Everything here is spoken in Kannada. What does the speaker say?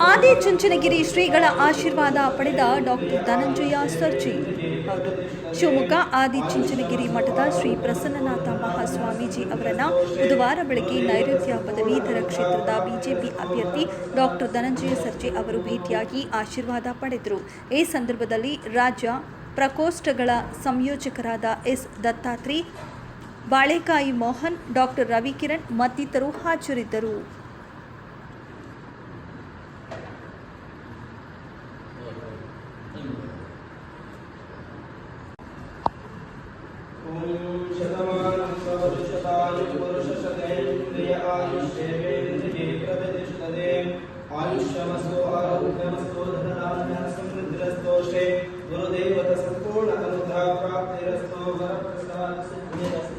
ಆದಿಚುಂಚನಗಿರಿ ಶ್ರೀಗಳ ಆಶೀರ್ವಾದ ಪಡೆದ ಡಾಕ್ಟರ್ ಧನಂಜಯ ಸರ್ಜಿ. ಹೌದು. ಶಿವಮೊಗ್ಗ ಆದಿಚುಂಚನಗಿರಿ ಮಠದ ಶ್ರೀ ಪ್ರಸನ್ನನಾಥ ಮಹಾಸ್ವಾಮೀಜಿ ಅವರನ್ನು ಬುಧವಾರ ಬೆಳಗ್ಗೆ ನೈಋತ್ಯ ಪದವೀಧರ ಕ್ಷೇತ್ರದ ಬಿಜೆಪಿ ಅಭ್ಯರ್ಥಿ ಡಾಕ್ಟರ್ ಧನಂಜಯ ಸರ್ಜಿ ಅವರು ಭೇಟಿಯಾಗಿ ಆಶೀರ್ವಾದ ಪಡೆದರು. ಈ ಸಂದರ್ಭದಲ್ಲಿ ರಾಜ್ಯ ಪ್ರಕೋಷ್ಠಗಳ ಸಂಯೋಜಕರಾದ ಎಸ್. ದತ್ತಾತ್ರಿ ಬಾಳೆಕಾಯಿ ಮೋಹನ್, ಡಾಕ್ಟರ್ ರವಿಕಿರಣ್ ಮತ್ತಿತರರು ಹಾಜರಿದ್ದರು. गुरुदेवत सम्पूर्ण अनुग्रह प्राप्तिरस्तु वरप्रसाद सिद्धिरस्तु